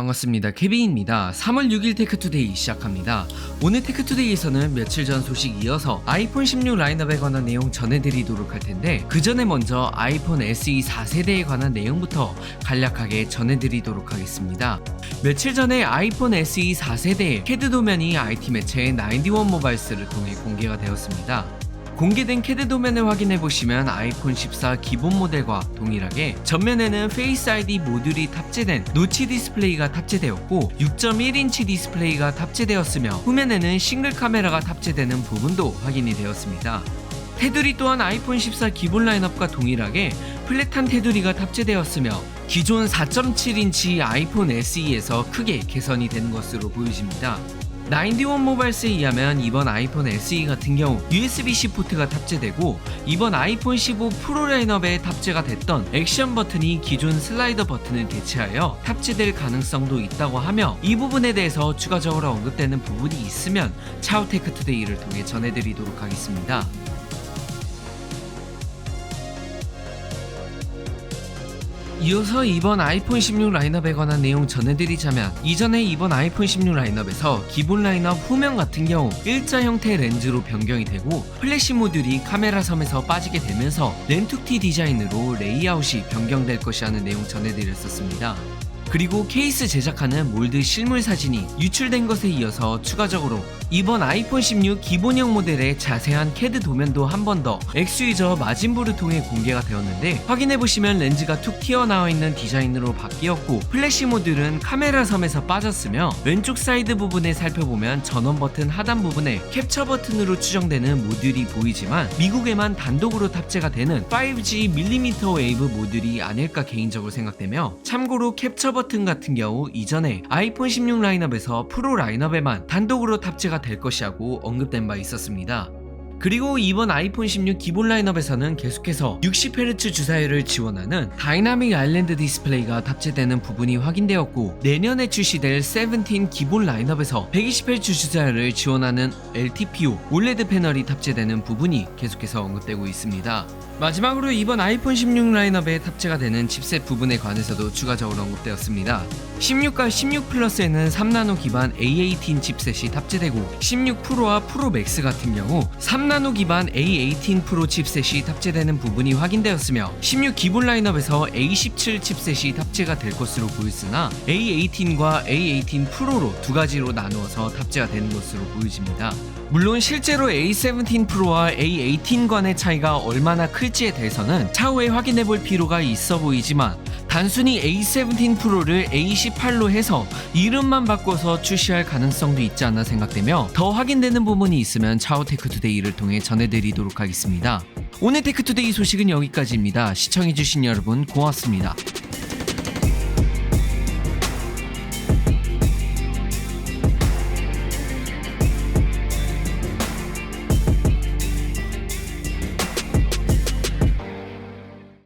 반갑습니다. 케빈입니다. 3월 6일 테크투데이 시작합니다. 오늘 테크투데이에서는 며칠 전 소식 이어서 아이폰 16 라인업에 관한 내용 전해드리도록 할 텐데 그 전에 먼저 아이폰 SE 4세대에 관한 내용부터 간략하게 전해드리도록 하겠습니다. 며칠 전에 아이폰 SE 4세대의 캐드 도면이 IT 매체 91 모바일스를 통해 공개가 되었습니다. 공개된 캐드 도면을 확인해 보시면 아이폰 14 기본 모델과 동일하게 전면에는 페이스 아이디 모듈이 탑재된 노치 디스플레이가 탑재되었고 6.1인치 디스플레이가 탑재되었으며 후면에는 싱글 카메라가 탑재되는 부분도 확인이 되었습니다. 테두리 또한 아이폰 14 기본 라인업과 동일하게 플랫한 테두리가 탑재되었으며 기존 4.7인치 아이폰 SE에서 크게 개선이 된 것으로 보여집니다. 91 모바일스에 의하면 이번 아이폰 SE 같은 경우 USB-C 포트가 탑재되고 이번 아이폰 15 프로 라인업에 탑재가 됐던 액션 버튼이 기존 슬라이더 버튼을 대체하여 탑재될 가능성도 있다고 하며 이 부분에 대해서 추가적으로 언급되는 부분이 있으면 차우테크 투데이를 통해 전해드리도록 하겠습니다. 이어서 이번 아이폰 16 라인업에 관한 내용 전해드리자면 이전에 이번 아이폰 16 라인업에서 기본 라인업 후면 같은 경우 일자 형태 렌즈로 변경이 되고 플래시 모듈이 카메라 섬에서 빠지게 되면서 렌투티 디자인으로 레이아웃이 변경될 것이라는 내용 전해드렸었습니다. 그리고 케이스 제작하는 몰드 실물 사진이 유출된 것에 이어서 추가적으로 이번 아이폰 16 기본형 모델의 자세한 캐드 도면도 한 번 더 엑스유저 마진부를 통해 공개가 되었는데 확인해보시면 렌즈가 툭 튀어나와 있는 디자인으로 바뀌었고 플래시 모듈은 카메라 섬에서 빠졌으며 왼쪽 사이드 부분에 살펴보면 전원 버튼 하단 부분에 캡처 버튼으로 추정되는 모듈이 보이지만 미국에만 단독으로 탑재가 되는 5G 밀리미터 웨이브 모듈이 아닐까 개인적으로 생각되며 참고로 캡처 버튼 같은 경우 이전에 아이폰 16 라인업에서 프로 라인업에만 단독으로 탑재가 될 것이라고 언급된 바 있었습니다. 그리고 이번 아이폰 16 기본 라인업에서는 계속해서 60Hz 주사율을 지원하는 다이나믹 아일랜드 디스플레이가 탑재되는 부분이 확인되었고 내년에 출시될 17 기본 라인업에서 120Hz 주사율을 지원하는 LTPO OLED 패널이 탑재되는 부분이 계속해서 언급되고 있습니다. 마지막으로 이번 아이폰 16 라인업에 탑재가 되는 칩셋 부분에 관해서도 추가적으로 언급되었습니다. 16과 16 플러스에는 3나노 기반 A18 칩셋이 탑재되고 16 프로와 프로 맥스 같은 경우 3 나노 기반 A18 프로 칩셋이 탑재되는 부분이 확인되었으며 16 기본 라인업에서 A17 칩셋이 탑재가 될 것으로 보였으나 A18과 A18 프로로 두 가지로 나누어서 탑재가 되는 것으로 보여집니다. 물론 실제로 A17 프로와 A18 간의 차이가 얼마나 클지에 대해서는 차후에 확인해 볼 필요가 있어 보이지만 단순히 A17 프로를 A18로 해서 이름만 바꿔서 출시할 가능성도 있지 않나 생각되며 더 확인되는 부분이 있으면 차후 테크투데이를 통해 전해드리도록 하겠습니다. 오늘 테크투데이 소식은 여기까지입니다. 시청해주신 여러분 고맙습니다.